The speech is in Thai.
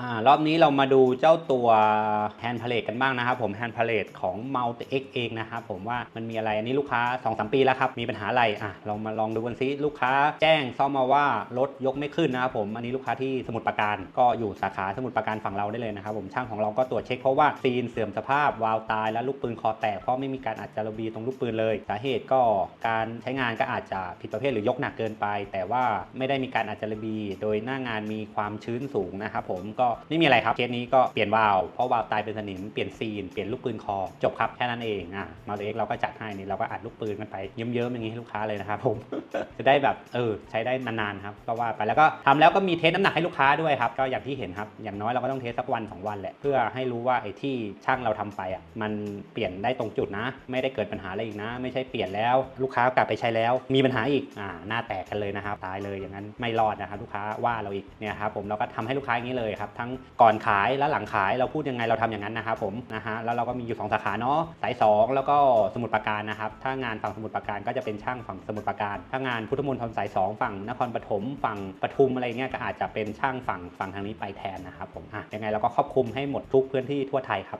อ่ารอบนี้เรามาดูเจ้าตัวแฮนด์พาเลตกันบ้างนะครับผมแฮนด์พาเลตของ m u l t i X เองนะครับผมว่ามันมีอะไรอันนี้ลูกค้า 2-3 ปีแล้วครับ มีปัญหาอะไรอะลองมาลองดูกันซิลูกค้าแจ้งซ่อมมาว่ารถยกไม่ขึ้นนะครับผมอันนี้ลูกค้าที่สมุทรปราการก็อยู่สาขาสมุทรปราการฝั่งเราได้เลยนะครับผมช่างของเราก็ตรวจเช็คเพราะว่าซีนเสื่อมสภาพวาล์วตายและลูกปืนคอแตกเพราะไม่มีการอัดจารบีตรงลูกปืนเลยสาเหตุก็การใช้งานก็อาจจะผิดประเภทหรือยกหนักเกินไป แต่ว่าไม่ได้มีการอัดจารบี โดยหน้างานมีความชื้นสูงนะครับผมก็ไม่มีอะไรครับเคสนี้ก็เปลี่ยนวาล์วเพราะวาล์วตายเป็นสนิมเปลี่ยนซีนเปลี่ยนลูกปืนคอจบครับแค่นั้นเองอะมาเอ็กเราก็จัดให้นี่เราก็อัดลูกปืนกันไปเยิ้มๆอย่างนี้ให้ลูกค้าเลยนะครับผมจะได้แบบเออใช้ได้นานๆครับก็ว่าไปแล้วก็ทำแล้วก็มีเทสน้ำหนักให้ลูกค้าด้วยครับก็อย่างที่เห็นครับอย่างน้อยเราก็ต้องเทสสักวันสองวันแหละเพื่อให้รู้ว่าไอ้ที่ช่างเราทำไปอะมันเปลี่ยนได้ตรงจุดนะ ไม่ได้เกิดปัญหาอะไรอีกนะ ไม่ใช่เปลี่ยนแล้วลูกค้ากลับไปใช้แล้ว มีปัญหาอีกอ่าหน้าแตกกันเลยนะครับตายเลยอย่างนั้นไม่รอดนะครับลูกค้าว่าเราอีกเนี่ยครับผมเราก็ทำให้ลูกค้าอย่างนี้เลยครับทั้งก่อนขายและหลังขายเราพูดยังไงเราทำอย่างนั้นนะครับผมนะฮะแล้วเราก็มีอยู่สองสาขาเนาะสายสองแล้วก็สมุทรปราการนะครับถ้างานฝั่งสมุทรปราการก็จะเป็นช่างฝั่งสมุทรปราการถ้างานพุทธมณฑลสายสองฝั่งนครปฐมฝั่งปทุมอะไรเงี้ยก็อาจจะเป็นช่างฝั่งฝั่งทางนี้ไปแทนนะครับผมอะยังไงเราก็ครอบคลุมให้หมดทุกพื้นที่ทั่วไทยครับ